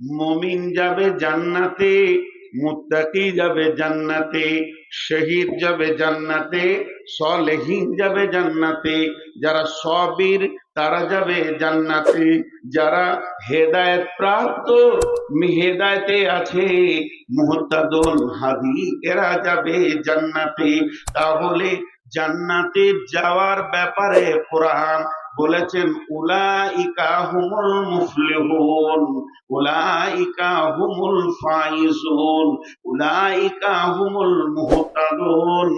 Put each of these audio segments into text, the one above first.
মমিন যাবে জান্নাতে, মুত্তাকি যাবে জান্নাতে, শহীদ যাবে জান্নাতে, সলেহীন যাবে জান্নাতে, যারা সবির তারা যাবে জান্নাতে, যারা হেদায়েত প্রাপ্ত হেদায়েতে আছে, মুহতাদুল হাদি, এরা যাবে জান্নাতে। তাহলে জান্নাতে যাওয়ার ব্যাপারে কোরআন বলেছেন, উলাইকা হুমুল মুফলিহুন, উলাইকা হুমুল ফাইজুন, উলাইকা হুমুল মুহতাদুন,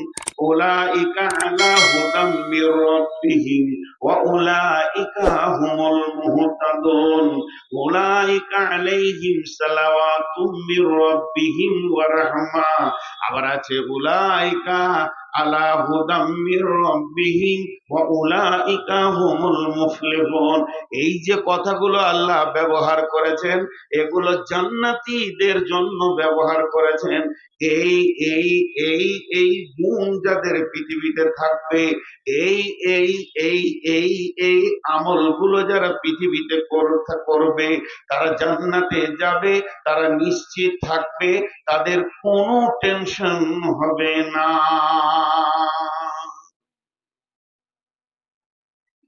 উলাইকা আলা হুদাম মির রাব্বিহিম আবার আছে এই যে কথাগুলো আল্লাহ ব্যবহার করেছেন, এগুলো জান্নাতীদের জন্য ব্যবহার করেছেন। এই এই এই এই গুণ যাদের পৃথিবীতে থাকবে, এই এই এই এই এই আমলগুলো যারা পৃথিবীতে করবে, তারা জান্নাতে যাবে, তারা নিশ্চিত থাকবে, তাদের কোনো টেনশন হবে না।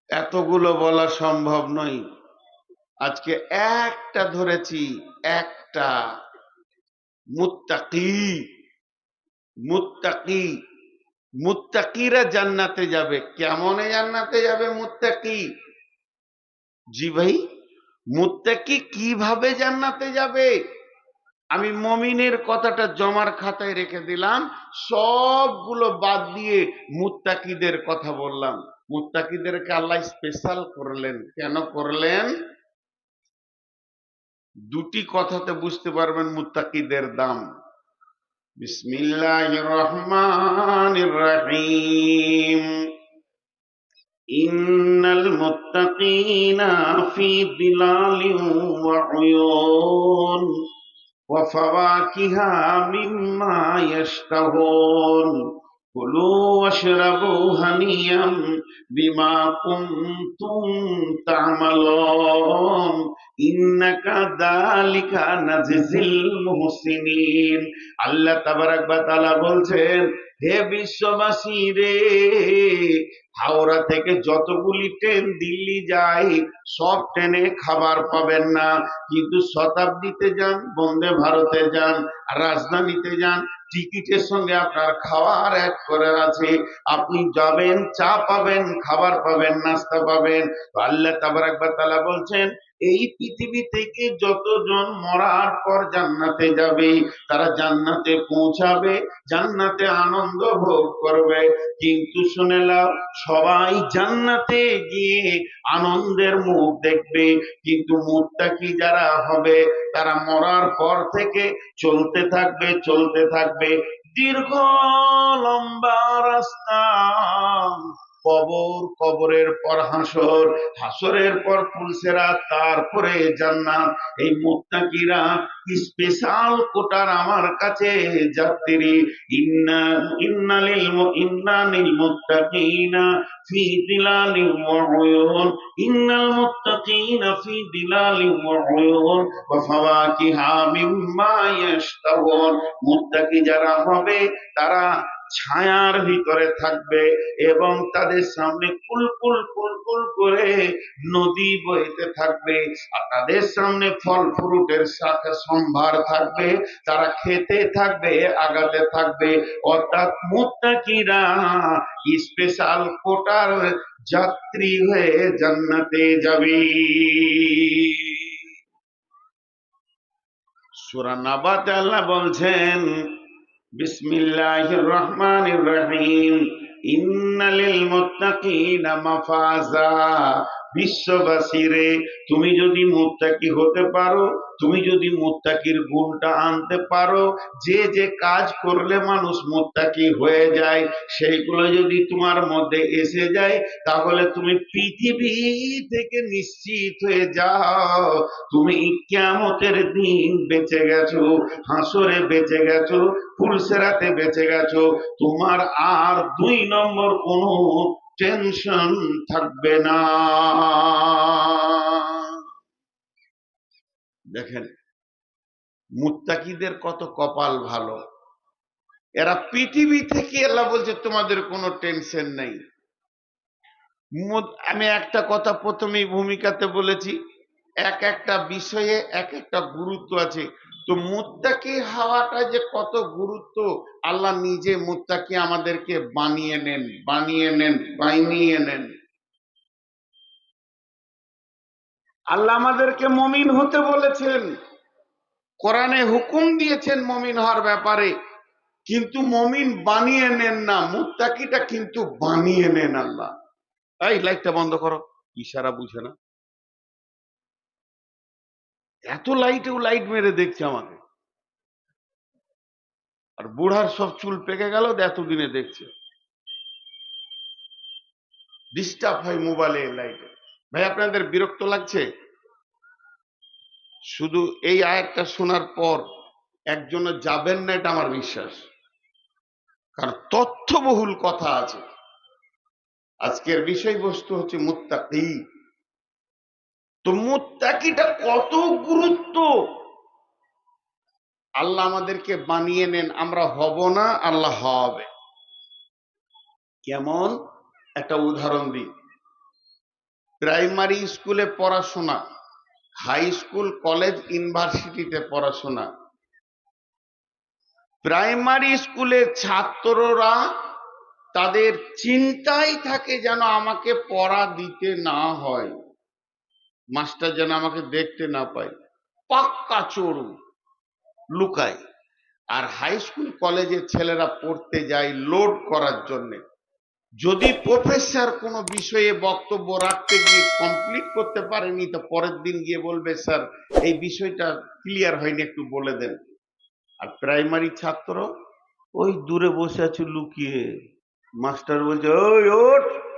এতগুলো বলা সম্ভব নয়। আজকে একটা ধরেছি, একটা। মুত্তাকি মুত্তাকি। মুত্তাকিরা জান্নাতে যাবে। কেমনে জান্নাতে যাবে মুত্তাকি? জি ভাই, মুত্তাকি কীভাবে জান্নাতে যাবে? আমি মমিনের কথাটা জমার খাতায় রেখে দিলাম, সবগুলো বাদ দিয়ে মুত্তাকিদের কথা বললাম। মুত্তাকিদেরকে আল্লাহ স্পেশাল করলেন। কেন করলেন? দুটি কথাতে বুঝতে পারবেন মুত্তাকিদের দাম। بسم الله الرحمن الرحيم إن المتقين في ظلال وعيون وفواكه مما يشتهون كلوا واشربوا هنيا بما كنتم تعملون বলছেন, হে বিশ্ববাসী রে, হাওড়া থেকে যতগুলি ট্রেন দিল্লি যায়, সব ট্রেনে খাবার পাবেন না। কিন্তু শতাব্দীতে যান, বন্দে ভারতে যান, রাজধানীতে যান, টিকিটের সঙ্গে আপনার খাওয়ার এক করে আছে। আপনি যাবেন, চা পাবেন, খাবার পাবেন, নাস্তা পাবেন। আল্লাহ তাবার একবার তালা বলছেন এই পৃথিবী থেকে যতজন মরার পর জান্নাতে যাবে, তারা জান্নাতে পৌঁছাবে, জান্নাতে আনন্দ ভোগ করবে। কিন্তু শুনে নাও, সবাই জান্নাতে গিয়ে আনন্দের মুখ দেখবে। কিন্তু মুত্তাকি যারা হবে, তারা মরার পর থেকে চলতে থাকবে চলতে থাকবে দীর্ঘ লম্বা রাস্তা। কবর, কবরের পর হাসর, হাসরের পর ফুলসেরা তারপরে জান্নাত। এই মুত্তাকিরা স্পেশাল কোটার আমার কাছে যাত্রী। ইন্না ইন্নালিল ইন্নানিল মুত্তাকিনা ফি দিলালিন ওয়া ইন্নাল মুত্তাকিনা ফি ওয়া ওয়া ফাওয়াকিহা মিম্মা মুত্তাকি যারা হবে, তারা ছায়ার ভিতরে থাকবে এবং তাদের সামনে কুলকুল কুলকুল করে নদী বইতে থাকবে। আর তাদের সামনে ফল ফ্রুটের সাথে সম্ভার থাকবে। তারা খেতে থাকবে, আগাতে থাকবে। অর্থাৎ মুত্তাকিরা স্পেশাল কোটার যাত্রী হয়ে জান্নাতে যাবে। সূরা নাবাতে আল্লাহ বলছেন বিসমিল্লাহির রহমানির রহিম ইন্নালিল মুত্তাকিনা মাফাজা বিশ্ববাসীরে, তুমি যদি মুত্তাকি হতে পারো, তুমি যদি মুত্তাকির গুণটা আনতে পারো, যে যে কাজ করলে মানুষ মুত্তাকি হয়ে যায়, সেইগুলো যদি তোমার মধ্যে এসে যায়, তাহলে তুমি পৃথিবী থেকে নিশ্চিত হয়ে যাও। তুমি কিয়ামতের দিন বেঁচে গেছো, হাসরে বেঁচে গেছো, ফুলসেরাতে বেঁচে গেছো। তোমার আর দুই নম্বর কোনো টেনশন থাকবে না। দেখেন, মুত্তাকিদের কত কপাল ভালো। এরা পৃথিবী থেকে আল্লাহ বলছে, তোমাদের কোনো টেনশন নেই। আমি একটা কথা প্রথমেই ভূমিকাতে বলেছি, এক একটা বিষয়ে এক একটা গুরুত্ব আছে। তো মুত্তাকি হাওয়াটা যে কত গুরুত্ব, আল্লাহ নিজে মুত্তাকি আমাদেরকে বানিয়ে নেন বানিয়ে নেন বানিয়ে নেন। আল্লাহ আমাদেরকে মমিন হতে বলেছেন। কোরআনে হুকুম দিয়েছেন মমিন হওয়ার ব্যাপারে, কিন্তু মমিন বানিয়ে নেন না, মুত্তাকিটা কিন্তু বানিয়ে নেন আল্লাহ। এই লাইটটা বন্ধ করো, ইশারা বুঝে না। এত লাইটেও লাইট মেরে দেখছে আমাকে। আর বুড়ার সব চুল পেকে গেল এতদিনে দেখছে। ডিস্টার্ব হয় মোবাইলে লাইটে ভাই, আপনাদের বিরক্ত লাগছে? শুধু এই আয়াতটা শোনার পর একজনে যাবেন না, এটা আমার বিশ্বাস। কারণ তথ্যবহুল কথা আছে। আজকের বিষয়বস্তু হচ্ছে মুত্তাকি। তো মুত্তাকিটা কত গুরুত্ব? আল্লাহ আমাদেরকে বানিয়ে নেন, আমরা হব না, আল্লাহ হবে। কেমন? একটা উদাহরণ দিই। প্রাইমারি স্কুলে পড়াশোনা, হাই স্কুল, কলেজ, ইউনিভার্সিটিতে পড়াশোনা। প্রাইমারি স্কুলের ছাত্ররা তাদের চিন্তাই থাকে যেন আমাকে পড়া দিতে না হয়। মাস্টার যেন আমাকে দেখতে না পায়। পাক্কা চোরু লুকায়। আর হাই স্কুল কলেজের ছেলেরা পড়তে যায় লোড করার জন্য। যদি প্রফেসর কোনো বিষয়ে বক্তব্য রাখতে গিয়ে কমপ্লিট করতে পারেনি, তো পরের দিন গিয়ে বলবে স্যার এই বিষয়টা ক্লিয়ার হয়নি, একটু বলে দেন। আর প্রাইমারি ছাত্র ওই দূরে বসে আছে লুকিয়ে। মাস্টার বলছে, ওই, ওঠ!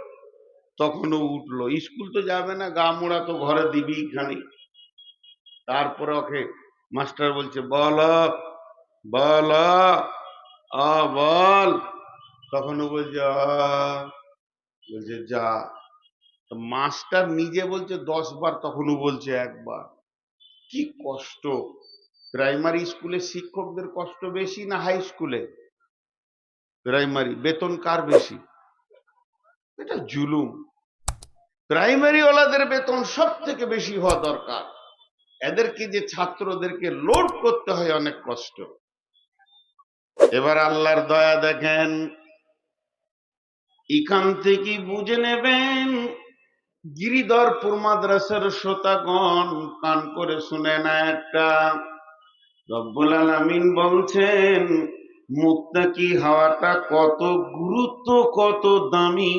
তখনও উঠল। স্কুল তো যাবে না, গা মোড়া তো ঘরে দিবি খানি তারপরে ওকে মাস্টার বলছে, বল বল, আ, বল। তখনও বলছে বলছে, যা। মাস্টার নিজে বলছে, দশ বার তখনও বলছে একবার। কি কষ্ট! প্রাইমারি স্কুলে শিক্ষকদের কষ্ট বেশি না হাই স্কুলে? প্রাইমারি, বেতন কার বেশি? এটা জুলুম। প্রাইমারি ওয়ালাদের বেতন সব থেকে বেশি হওয়া দরকার। এদেরকে যে ছাত্রদেরকে লোড করতে হয় অনেক কষ্ট। এবার আল্লাহর দয়া দেখেন। এখান থেকে বুঝে নেবেন, গিরিধরপুর মাদ্রাসার শ্রোতাগণ কান করে শুনে না একটা। রব্বুল আলামিন বলছেন মুত্তাকি হওয়াটা কত গুরুত্ব, কত দামি।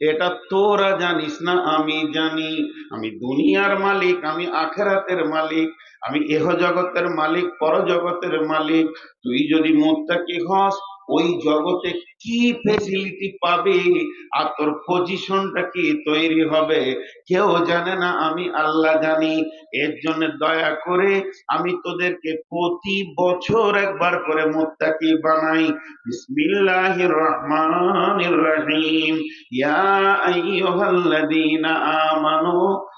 এটা তোরা জানিস না, আমি জানি। আমি দুনিয়ার মালিক, আমি আখেরাতের মালিক, আমি এহ জগতের মালিক, পর জগতের মালিক। তুই যদি মুত্তাকি হস ওই জগতে কি ফেসিলিটি পাবে? আর তোর পজিশনটা কি তৈরি হবে? কেউ জানে না, আমি আল্লাহ জানি। এর জন্য দয়া করে আমি তোদেরকে প্রতি বছর একবার করে মুত্তাকি বানাই। বিসমিল্লাহির রহমানির রহিম। ইয়া আইয়ুহাল্লাযীনা আমানু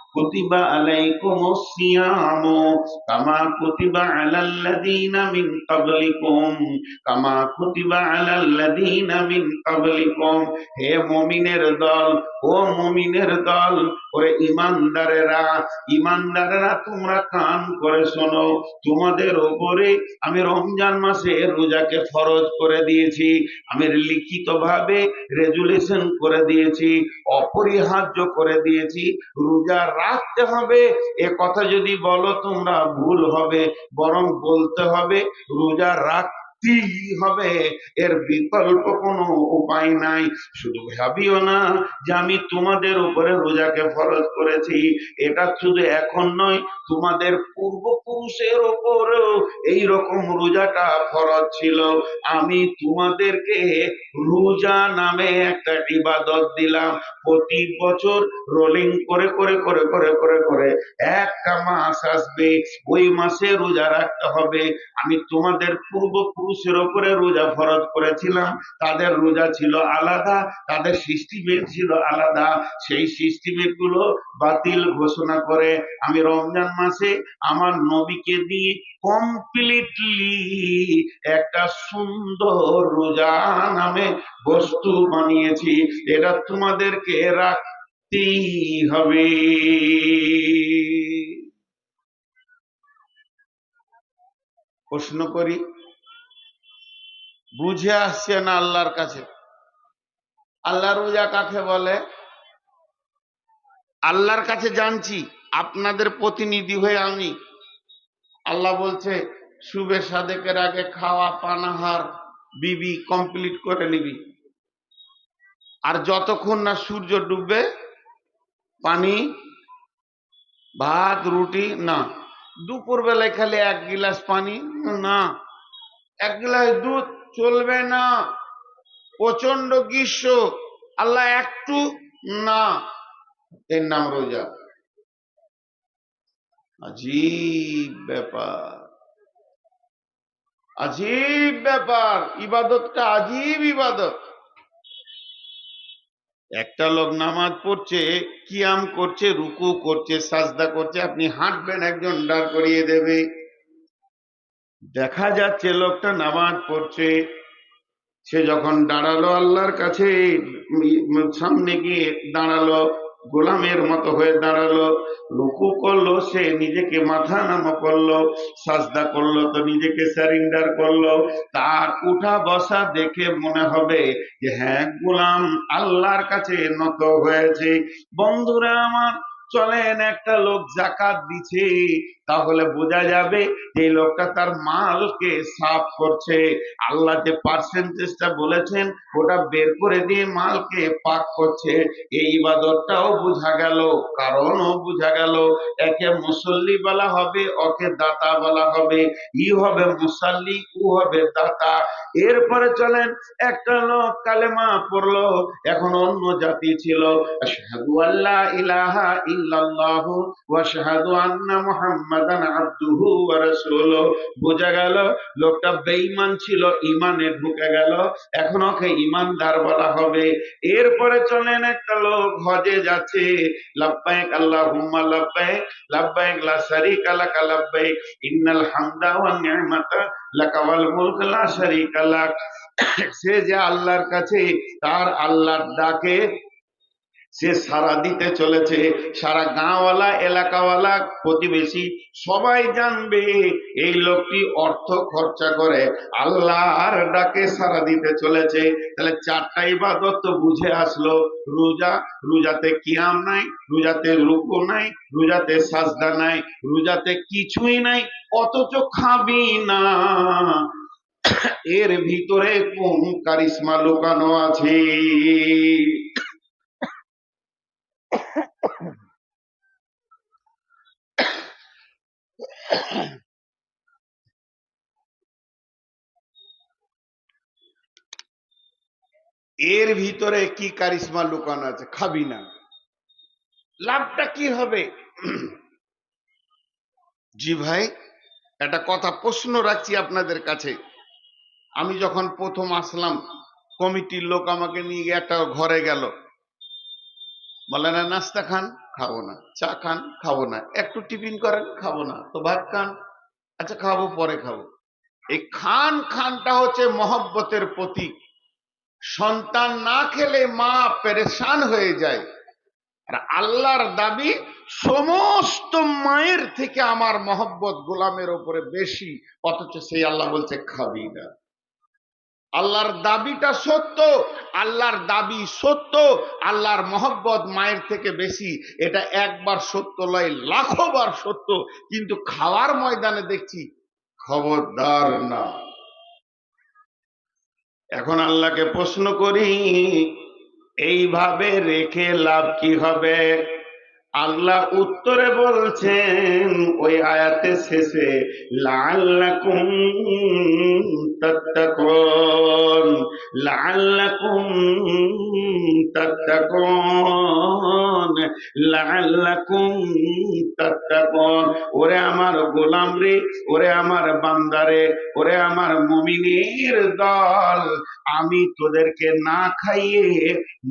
ক্বাবলিকুম কামা কুতিবা আলাল্লাযীনা মিন ক্বাবলিকুম হে মুমিনের দল, ও মুমিনের দল, ওরে তোমরা কান করে শোনো, তোমাদের উপরে আমি রমজান মাসে রোজাকে ফরজ করে দিয়েছি, আমি লিখিত ভাবে রেজুলেশন করে দিয়েছি, অপরিহার্য করে দিয়েছি, রোজা রাখতে হবে। এ কথা যদি বলো তোমরা ভুল হবে বরং বলতে হবে রোজা রাখতেই হবে। এর বিকল্প কোনো উপায় নাই। শুধু ভাবিও না যে আমি তোমাদের উপরে রোজাকে ফরজ করেছি। এটা শুধু এখন নয়, তোমাদের পূর্বপুরুষের ওপরেও এই রকম রোজাটা ফরজ ছিল। আমি তোমাদেরকে রোজা নামে একটা ইবাদত দিলাম। প্রতি বছর রোলিং করে করে করে করে করে করে একটা মাস আসবে। ওই মাসে রোজা রাখতে হবে। আমি তোমাদের পূর্বপুরুষ পুরুষের ওপরে রোজা ফরজ করেছিলাম, তাদের রোজা ছিল আলাদা, তাদের সিস্টেমের ছিল আলাদা। সেই সিস্টেমেরগুলো বাতিল ঘোষণা করে আমি রমজান মাসে আমার নবীকে দিয়ে কমপ্লিটলি একটা সুন্দর রোজা নামে বস্তু বানিয়েছি। এটা তোমাদেরকে রাখতেই হবে। প্রশ্ন করি বুঝে আসছে না আল্লাহর কাছে। আল্লাহ রোজা কাকে বলে? আল্লাহর কাছে জানছি, আপনাদের প্রতিনিধি হয়ে আমি। আল্লাহ বলছে, শুভে সাদেকের আগে খাওয়া, পানাহার, বিবি, কমপ্লিট করে নিবি। আর যতক্ষণ না সূর্য ডুববে, পানি, ভাত, রুটি, না। দুপুর বেলায় খালি এক গিলাস পানি, না। এক গিলাস দুধ চলবে না। প্রচণ্ড গ্রীষ্ম। আল্লাহ একটু না। এর নাম রোজা। আজীব ব্যাপার। আজীব ব্যাপার। ইবাদতটা আজীব ইবাদত। একটা লোক নামাজ পড়ছে, কিয়াম করছে, রুকু করছে, সাজদা করছে, আপনি হাঁটবেন, একজন দাঁড় করিয়ে দেবে। দেখা যাচ্ছে লোকটা নামাজ পড়ছে। সে যখন দাঁড়াল আল্লাহর কাছে সামনে গিয়ে দাঁড়াল, গোলামের মতো হয়ে দাঁড়াল, রুকু করল, সে নিজেকে মাথা নামা করল, সাজদা করল, তো নিজেকে স্যারিন্ডার করল। তার উঠা বসা দেখে মনে হবে যে হ্যাঁ গোলাম আল্লাহর কাছে নত হয়েছে। বন্ধুরা আমার, চলেন একটা লোক জাকাত দিছে। তাহলে বোঝা যাবে যে লোকটা তার মালকে সাফ করছে। আল্লাহ যে পার্সেন্টেজটা বলেছেন, ওটা বের করে দিয়ে মালকে পাক করছে। এই ইবাদতটাও বোঝা গেল, কারণও বোঝা গেল। একে মুসল্লি বলা হবে, ওকে দাতা বলা হবে। ই হবে মুসাল্লি ও হবে দাতা। এরপরে চলেন, একটা লোক কালেমা পড়ল, এখন অন্য জাতি ছিল। আশহাদু আল্লা ইলাহা ইল্লাল্লাহ ওয়া আশহাদু আন্না মুহাম্মাদান আবদুহু ওয়া রাসূলুহু বোঝা গেল, লোকটা বেঈমান ছিল ইমানে ঢুকে গেল। এখন ওকে বলা হবে। এরপরে চলেন একটা লোক, হজে যাচ্ছে। লাব্বাইক আল্লাহুম্মা লাব্বাইক লাব্বাইক লা শারীকা লাকা লাব্বাইক। ইন্নাল হামদা নি'মাতা লাকা ওয়াল মুলক লা শারীকা লাক। সে যে আল্লাহর কাছে, তার আল্লাহর ডাকে সে সারা দিতে চলেছে, সারা গাঁওয়ালা, এলাকাওয়ালা, প্রতিবেশী সবাই জানবে এই লোকটি অর্থ খরচা করে। আল্লাহর ডাকে সারা দিতে চলেছে। তাহলে চারটা ইবাদত তো বুঝে আসলো। রোজা, রোজাতে কিয়াম নাই, রোজাতে রুকু নাই, রোজাতে সাজদা নাই, রোজাতে কিছুই নাই, অথচ খাবি না। এর ভিতরে কোন কারিশমা লুকানো আছে? এর ভিতরে কি কারিশমা লুকানো আছে? খাবি না। লাভটা কি হবে? জি ভাই, একটা কথা প্রশ্ন রাখছি আপনাদের কাছে। আমি যখন প্রথম আসলাম, কমিটির লোক আমাকে নিয়ে গিয়ে একটা ঘরে গেল। বলে, না, নাস্তা খান, খাব না। চা খান, খাব না। একটু টিফিন করেন, খাব না। তো ভাত খান আচ্ছা খাব, পরে খাব। এই খান খানটা হচ্ছে মহব্বতের প্রতীক। সন্তান না খেলে মা পেরেশান হয়ে যায়। আর আল্লাহর দাবি, সমস্ত মায়ের থেকে আমার মহব্বত গোলামের ওপরে বেশি, অথচ সেই আল্লাহ বলছে খাবি না আল্লাহর দাবিটা সত্য, আল্লাহর দাবি সত্য, আল্লাহর মহব্বত মায়ের থেকে বেশি, এটা একবার সত্য লয় লাখো বার সত্য, কিন্তু খাওয়ার ময়দানে দেখছি, খবরদার না। এখন আল্লাহকে প্রশ্ন করি, এইভাবে রেখে লাভ কি হবে? আল্লাহ উত্তরে বলছেন, ওই আয়াতে শেষে লাল্লাকুম তাত্তাকুন লাল্লাকুম তাত্তাকুন। তাত্তাকুন। ওরে আমার গোলাম রে, ওরে আমার বান্দারে ওরে আমার মুমিনের দল। আমি তোদেরকে না খাইয়ে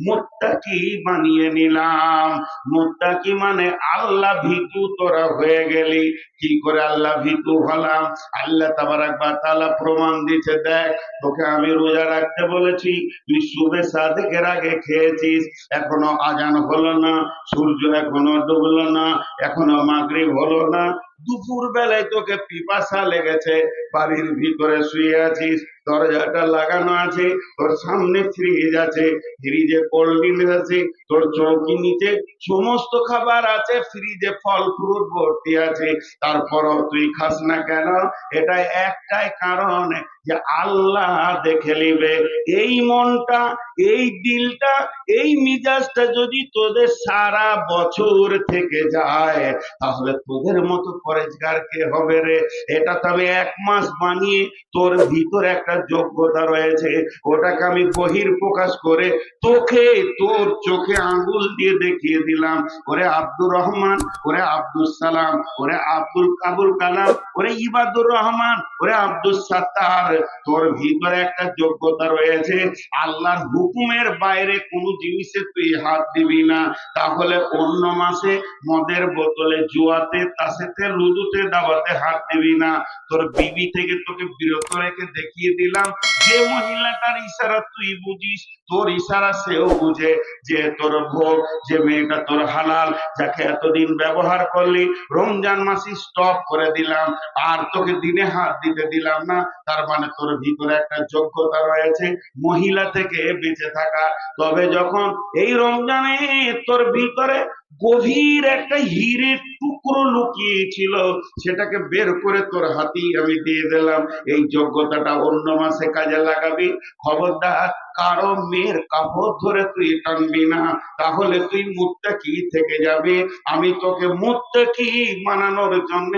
মোত্তাকি বানিয়ে নিলাম। মোত্তাকি মানে আল্লাহ ভীতু, তোরা হয়ে গেলি। কি করে আল্লাহ ভীতু হলাম? আল্লাহ তাবারাক বা তাআলা প্রমাণ দিচ্ছে দেখ, তোকে আমি রোজা রাখতে বলেছি, তুই শুভে সাদেকের আগে খেয়েছিস, এখনও আজান হলো না। সূর্য এখনও ডুবলো না এখনও মাগরিব হলো না দুপুর বেলায় তোকে পিপাসা লেগেছে, বাড়ির ভিতরে শুয়ে আছিস, দরজাটা লাগানো আছে, তোর সামনে ফ্রিজ আছে ফ্রিজে কোল্ড ড্রিঙ্কস আছে, তোর চৌকি নিচে সমস্ত খাবার আছে ফ্রিজে ফল ফ্রুট ভর্তি আছে, তারপরও তুই খাস না কেন? এটা একটাই কারণ যে আল্লাহ দেখে নিবে। এই মনটা, এই দিলটা, এই মিজাজটা যদি তোদের সারা বছর থেকে যায়, তাহলে তোদের মতো পরেজগার কে হবে রে? এটা তবে এক মাস বানিয়ে তোর ভিতরে একটা যোগ্যতা রয়েছে। ওটাকে আমি বহির প্রকাশ করে তোকে তোর চোখে আঙ্গুল দিয়ে দেখিয়ে দিলাম। ওরে আব্দুর রহমান, ওরে আব্দুল সালাম, ওরে আব্দুল কাবুল কালাম, ওরে ইবাদুর রহমান, ওরে আব্দুল সাত্তার। তোর ভিতরে একটা যোগ্যতা রয়েছে। আল্লাহর হুকুমের বাইরে কোনো জিনিসে তুই হাত দিবি না। তাহলে অন্য মাসে মদের বোতলে জুয়াতে, তাসেতে লুদুতে দাওয়াতে হাত দিবি না। তোর বিবি থেকে তোকে বিরত রেখে দেখিয়ে দিলাম, যে মহিলাটার ইশারা তুই বুঝিস, তোর ইশারা সেও বুঝে যে তোর ভোগ, যে মেয়েটা তোর হালাল, যাকে এতদিন ব্যবহার করলি, রমজান মাসি স্টপ করে দিলাম, আর তোকে দিনে হাত দিতে দিলাম না। তার মানে তোর ভিতরে একটা যোগ্যতা রয়েছে, মহিলা থেকে বেঁচে থাকা। তবে যখন এই রমজানে তোর ভিতরে গভীর একটা হীরের টুকরো লুকিয়েছিল, সেটাকে বের করে তোর হাতেই আমি দিয়ে দিলাম। এই যোগ্যতাটা অন্য মাসে কাজে লাগাবি। খবরদার কারও মেয়ের কাপড় ধরে তুই টানবি না, তাহলে তুই মুত্তাকি থেকে যাবে। আমি তোকে মুত্তাকি বানানোর জন্য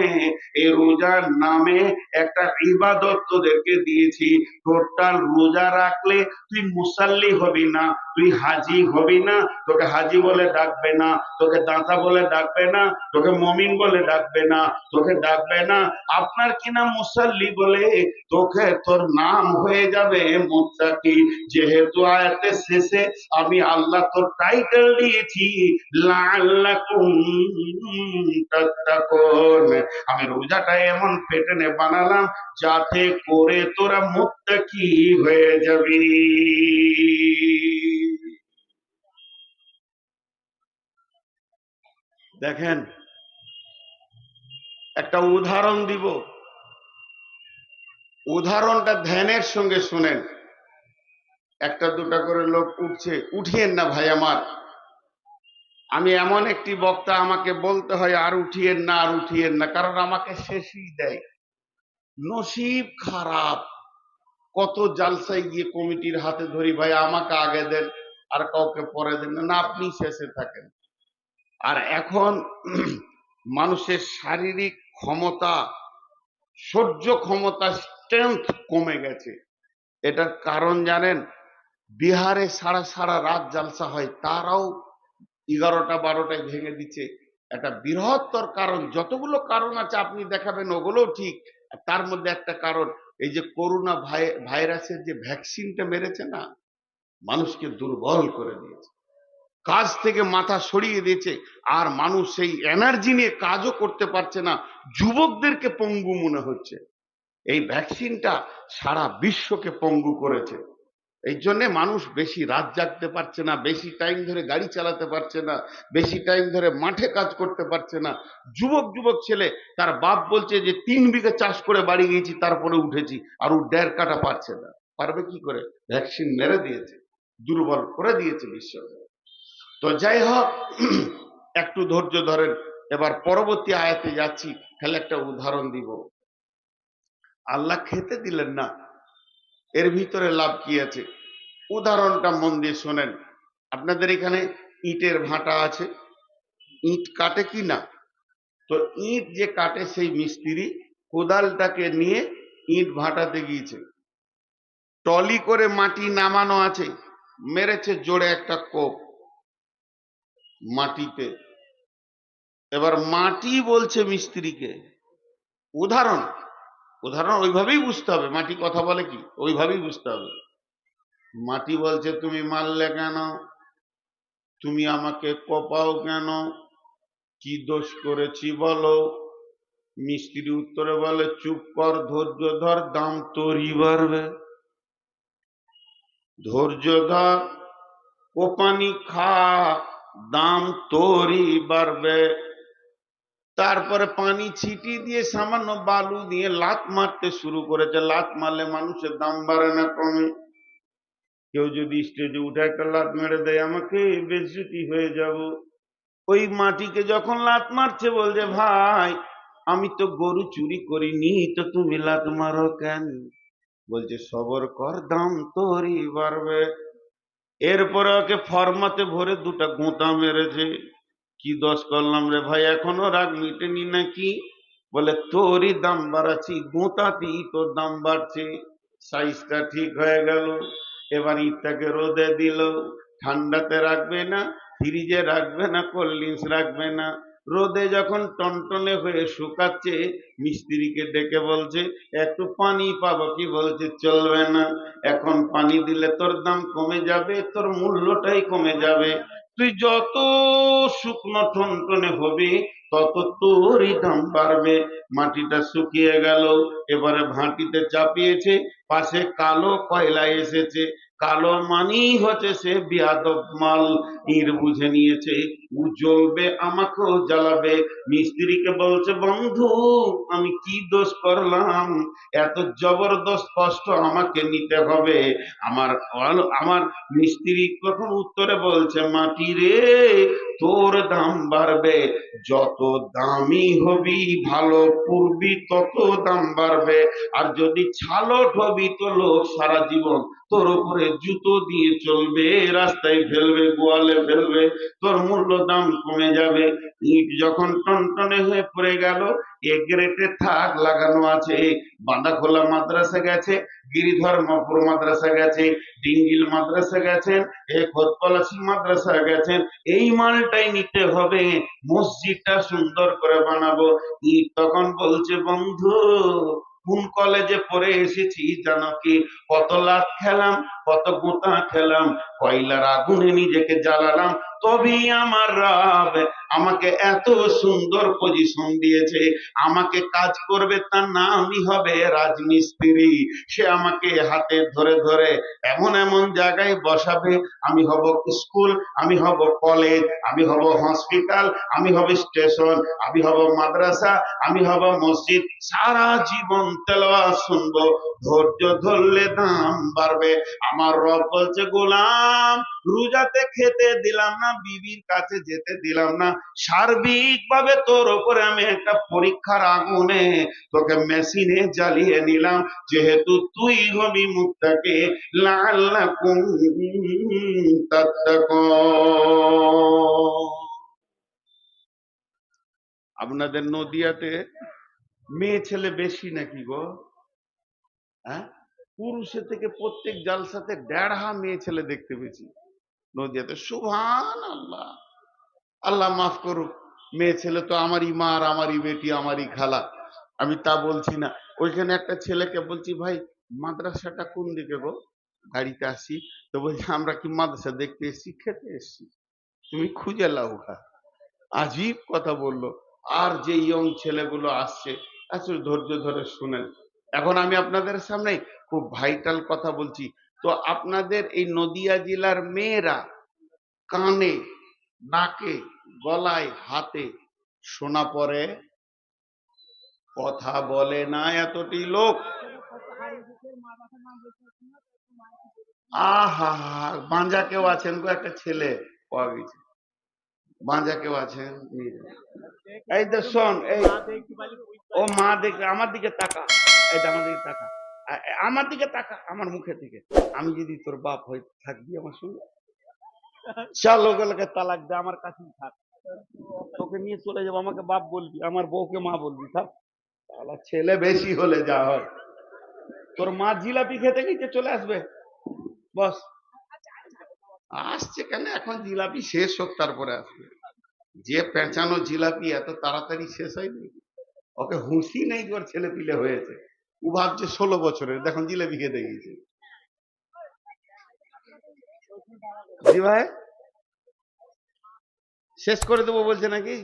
এই রোজার নামে একটা ইবাদত তোদেরকে দিয়েছি। টোটাল রোজা রাখলে তুই মুসাল্লি হবি না, তুই হাজি হবি না, তোকে হাজি বলে ডাকবে না, তোকে দাঁতা বলে ডাকবে না, তোকে মমিন বলে ডাকবে না, তোকে ডাকবে না। আপনার কিনা মুসাল্লি বলে তোকে তোর নাম হয়ে যাবে মুত্তাকি? যেহেতু আয়াতের শেষে আমি আল্লাহ তোর টাইটেল দিয়েছি আমি রোজাটা এমন পেটেনে বানালাম যাতে করে তোরা মুত্তাকি হয়ে যাবি। দেখেন, একটা উদাহরণ দিব। উদাহরণটা ধ্যানের সঙ্গে শুনেন। একটা দুটা করে লোক উঠছে, উঠিয়েন না ভাই আমার। আমি এমন একটি বক্তা, আমাকে বলতে হয় আর উঠিয়েন না, আর উঠিয়েন না, কারণ আমাকে শেষই দেয়। নসিব খারাপ। কত জালসায় গিয়ে কমিটির হাতে ধরি, ভাই, আমাকে আগে দেন, আর কাউকে পরে দেন না আপনি শেষে থাকেন। আর এখন মানুষের শারীরিক ক্ষমতা, সহ্য ক্ষমতা স্ট্রেংথ কমে গেছে। এটার কারণ জানেন বিহারে সারা সারা রাত জালসা হয়, তারাও এগারোটা বারোটায় ভেঙে দিচ্ছে। একটা বৃহত্তর কারণ, যতগুলো কারণ আছে আপনি দেখাবেন, ওগুলোও ঠিক। তার মধ্যে একটা কারণ, এই যে করোনা ভাইরাসের যে ভ্যাকসিনটা মেরেছে না, মানুষকে দুর্বল করে দিয়েছে। কাজ থেকে মাথা সরিয়ে দিয়েছে, আর মানুষ সেই এনার্জি নিয়ে কাজও করতে পারছে না, যুবকদেরকে পঙ্গু মনে হচ্ছে। এই ভ্যাকসিনটা সারা বিশ্বকে পঙ্গু করেছে। এই জন্য মানুষ বেশি রাত জাগতে পারছে না, বেশি টাইম ধরে গাড়ি চালাতে পারছে না, বেশি টাইম ধরে মাঠে কাজ করতে পারছে না। যুবক যুবক ছেলে, তার বাপ বলছে যে, তিন বিঘে চাষ করে বাড়ি গিয়েছি, তারপরে উঠেছি। আর ও দেড় কাটা পারছে না। পারবে কি করে? ভ্যাকসিন মেরে দিয়েছে, দুর্বল করে দিয়েছে বিশ্ব তো যাই হোক, একটু ধৈর্য ধরেন। এবার পরবর্তী আয়াতে যাচ্ছি, খালি একটা উদাহরণ দিব। আল্লাহ খেতে দিলেন না এর ভিতরে লাভ কি আছে? উদাহরণটা মন দিয়ে শোনেন। আপনাদের এখানে ইটের ভাটা আছে। ইট কাটে কি না? তো ইট যে কাটে সেই মিস্ত্রি কোদালটাকে নিয়ে ইট ভাটাতে গিয়েছে। টলি করে মাটি নামানো আছে। মেরেছে জোরে একটা কোপ মাটিতে। এবার মাটি বলছে মিস্ত্রিকে। উদাহরণ উদাহরণ, ওইভাবেই বুঝতে হবে। মাটি কথা বলে কি? ওইভাবেই বুঝতে হবে। মাটি বলছে, তুমি মারলে কেন? তুমি আমাকে কপাও কেন? কি দোষ করেছি বলো? মিস্ত্রি উত্তরে বলে, চুপ কর, ধৈর্য ধর, দাম তোরই বাড়বে। ধৈর্য ধর ও পানি খা, দাম তোরই বাড়বে। তারপরে পানি ছিটি দিয়ে, সামান্য বালু দিয়ে লাত মারতে শুরু করেছে। লাত মারলে মানুষের দাম বাড়ে না কমে। কেউ যদি স্টেজে উঠে একটা লাত মেরে দেয়, আমাকে বেজ্জতি হয়ে যাব। ওই মাটিকে যখন লাত মারছে, বলছে, ভাই, আমি তো গরু চুরি করিনি, তো তুমি লাত মারো কেন? বলছে, সবর কর, দাম তোরই বাড়বে। এরপরে ওকে ফরমাতে ভরে দুটা গোঁতা মেরেছে। কি দোষ করলাম রে ভাই? এখনও রাগ মিটেনি নাকি? বলে, তোরই দাম বাড়াচ্ছি গোঁতাতেই তোর দাম বাড়ছে। সাইজটা ঠিক হয়ে গেল, এবার ইটটাকে রোদে দিল। ঠান্ডাতে রাখবে না, ফ্রিজে রাখবে না, কোল্ড ড্রিঙ্কস রাখবে না। রোদে যখন টনটনে হয়ে শুকাচ্ছে, মিস্ত্রিকে ডেকে বলছে, একটু পানি পাবো কি? বলছে, চলবে না। এখন পানি দিলে তোর দাম কমে যাবে, তোর মূল্যটাই কমে যাবে। তুই যত শুকনো টনটনে হবি, তত তোরই দাম বাড়বে। মাটিটা শুকিয়ে গেল, এবারে ভাঁটিতে চাপিয়েছে, পাশে কালো কয়লা এসেছে। কালো মানেই হচ্ছে সে বিয়াদব মাল। ইর বুঝে নিয়েছে জ্বলবে, আমাকেও জ্বালাবে। মিস্ত্রিকে বলছে, বন্ধু, আমি কি দোষ করলাম? এত জবরদস্ত কষ্ট আমাকে নিতে হবে। আমার আমার মিস্ত্রি কখন উত্তরে বলছে, মাটি রে, তোর দাম বাড়বে, যত দামি হবি, ভালো পূর্বি তত দাম বাড়বে। আর যদি ছালট হবি, তো লোক সারা জীবন তোর উপরে জুতো দিয়ে চলবে, রাস্তায় ফেলবে, গোয়ালে ফেলবে, তোর মূল্য দাম কমে যাবে। ইট যখন টনটনে হয়ে পড়ে গেল, এ গ্রেটে থাক লাগানো আছে। বাঁধাখোলা মাদ্রাসা গেছে, গিরিধর মপুর মাদ্রাসা গেছে, ডিঙ্গিল মাদ্রাসা গেছেন, এ খোদপলাশি মাদ্রাসা গেছেন। এই মালটাই নিতে হবে। মসজিদটা সুন্দর করে বানাবো। ইট তখন বলছে, বন্ধু, কোন কলেজে পড়ে এসেছি জানো কি? কত লাখ খেলাম, কত গোতা খেলাম, কয়লার আগুনে নিজেকে জ্বালালাম তবেই আমার রব আমাকে এত সুন্দর পজিশন দিয়েছে। আমাকে কাজ করবে তার নামই হবে রাজমিস্ত্রি। সে আমাকে হাতে ধরে ধরে এমন এমন জায়গায় বসাবে। আমি হব স্কুল, আমি হব কলেজ আমি হব হসপিটাল আমি হব স্টেশন আমি হব মাদ্রাসা, আমি হব মসজিদ। সারা জীবন তেলোয়া শুনব। ধৈর্য ধরলে দাম বাড়বে। আমার রব বলছে, গোলাম, রোজাতে খেতে দিলাম না, বিবির কাছে যেতে দিলাম না। সার্বিক ভাবে তোর উপরে আমি একটা পরীক্ষার আগুনে তোকে মেশিনে জ্বালিয়ে নিলাম। যেহেতু তুই হবি মুক্তাকে লাল আপনাদের নদিয়াতে মেয়ে ছেলে বেশি নাকি গো? হ্যাঁ? পুরুষের থেকে প্রত্যেক জালসাতে দেড়হা মেয়ে ছেলে দেখতে পেয়েছি। নদিয়াতে সুভান আল্লাহ আল্লাহ মাফ করুক, মেয়ে ছেলে তো আমারই মা আর আমারই বেটি, আমারই খালা। আমি তা বলছি না। ওইখানে একটা ছেলেকে বলছি, ভাই, মাদ্রাসাটা কোন দিকে গো? গাড়িতে আসি। তো বলছি, আমরা কি মাদ্রাসা দেখতে এসছি? খেতে এসছি। তুমি খুঁজে লাও গা। আজীব কথা বলল। আর যে ইয়ং ছেলেগুলো আসছে আসলে ধৈর্য ধরে শুনেন। এখন আমি আপনাদের সামনে খুব ভাইটাল কথা বলছি। তো আপনাদের এই নদিয়া জেলার মেয়েরা কানে, নাকে, গলায়, হাতে শোনা পড়ে কথা বলে না এতটি লোক। আহা বাঁজা কেউ আছেন গো? একটা ছেলে পাওয়া গেছে। বাঁজা কেউ আছেন? এই তো শোন, এই ও মা দেখে, আমার দিকে তাকা আমার আমার দিকে আমার মুখে থেকে আমি যদি তোর বাপ থাকবি আমার সঙ্গে? তালাক দে, আমার কাছেই থাক। তোকে নিয়ে চলে যাব, আমাকে বাপ বলবি, আমার বউকে মা বলবি, থাক। তাহলে ছেলে বেশি হলে যা হয়। তোর মা জিলাপি খেতে গেছে চলে আসবে? বস। আসছে কেন? এখন জিলাপি শেষ হোক, তারপরে আসবে। যে পেঁচানো জিলাপি এত তাড়াতাড়ি শেষ হয়নি? ওকে হুঁশি নেই ওর ছেলে পিলে হয়েছে। ও ভাবছে ষোলো বছরের, দেখুন জিলাপি খেতে গিয়েছে। জি ভাই? শেষ করে দেবো বলছে নাকি?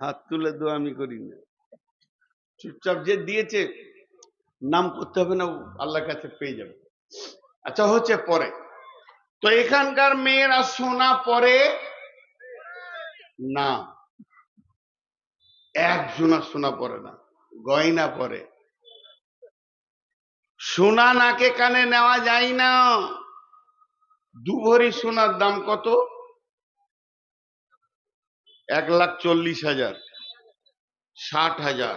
হাত তুলে দো, আমি করি না। চুপচাপ যে দিয়েছে, নাম করতে হবে না আল্লাহর কাছে পেয়ে যাবে। আচ্ছা হচ্ছে পরে। তো এখানকার মেয়েরা সোনা পরে না। একজনা সোনা পরে না, গয়না পরে। সোনা নাকে কানে নেওয়া যায় না। দু ভরি সোনার দাম কত? এক লাখ চল্লিশ হাজার, ষাট হাজার।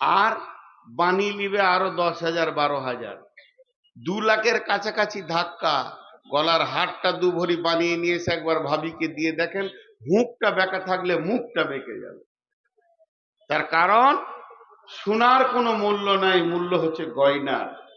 আর বানিয়ে নিবে আরও দশ হাজার, বারো হাজার। দু লাখের কাছাকাছি ধাক্কা। গলার হাটটা দুভরি বানিয়ে নিয়েছে, একবার ভাবিকে দিয়ে দেখেন, মুখটা বেঁকা থাকলে মুখটা বেঁকে যাবে। তার কারণ, সোনার কোনো মূল্য নাই, মূল্য হচ্ছে গয়নার।